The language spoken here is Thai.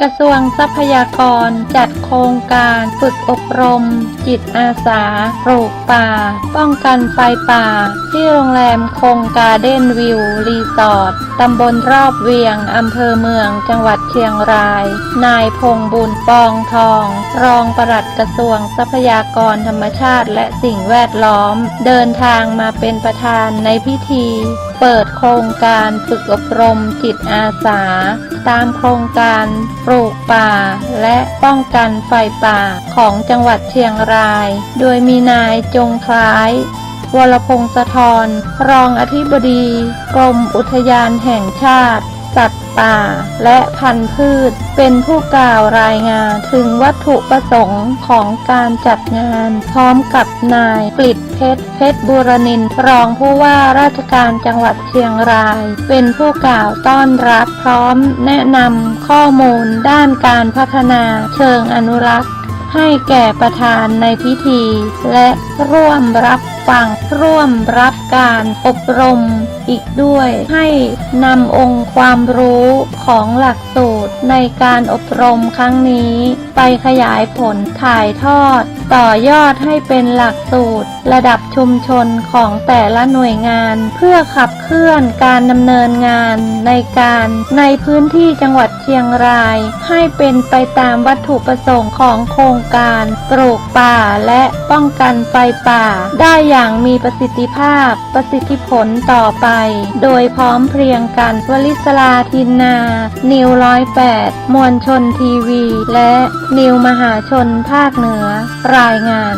กระทรวงทรัพยากรจัดโครงการฝึกอบรม จิตอาสาปลูกป่า ป้องกันไฟป่า ที่โรงแรมคงการ์เด้นวิว รีสอร์ทตำบลรอบเวียง อำเภอเมืองจังหวัดเชียงราย นายพงบุญปองทอง รองปลัดกระทรวงทรัพยากรธรรมชาติและสิ่งแวดล้อม เดินทางมาเป็นประธานในพิธีเปิดโครงการฝึกอบรมจิตอาสา ตามโครงการปลูกป่า และป้องกันไฟป่าของจังหวัดเชียงราย โดยมีนายจงคล้ายวรพงศธรรองอธิบดี กรมอุทยานแห่งชาติ สัตว์ป่า และพันธุ์พืช เป็นผู้กล่าวรายงานถึงวัตถุประสงค์ของการจัดงาน พร้อมกับนายกฤษเพชรเพชรบูรณินทร์รองผู้ว่าราชการจังหวัดเชียงราย เป็นผู้กล่าวต้อนรับพร้อมแนะนำข้อมูลด้านการพัฒนาเชิงอนุรักษ์ ให้แก่ประธานในพิธี และร่วมรับฟังร่วมรับการอบรม อีกด้วยให้นำองค์ความรู้ของหลักสูตรในการอบรมครั้งนี้ ไปขยายผลถ่ายทอด ต่อยอดให้เป็นหลักสูตร ระดับชุมชนของแต่ละหน่วยงาน เพื่อขับเคลื่อนการดำเนินงานในการในพื้นที่จังหวัดเชียงราย ให้เป็นไปตามวัตถุประสงค์ของโครงการปลูกป่าและป้องกันไฟป่า ได้อย่างมีประสิทธิภาพประสิทธิผลต่อไป โดยพร้อมเพรียงกันวลิศลาทินนา นิวร้อยแปดมวลชนทีวี และนิวมหาชนภาคเหนือรายงาน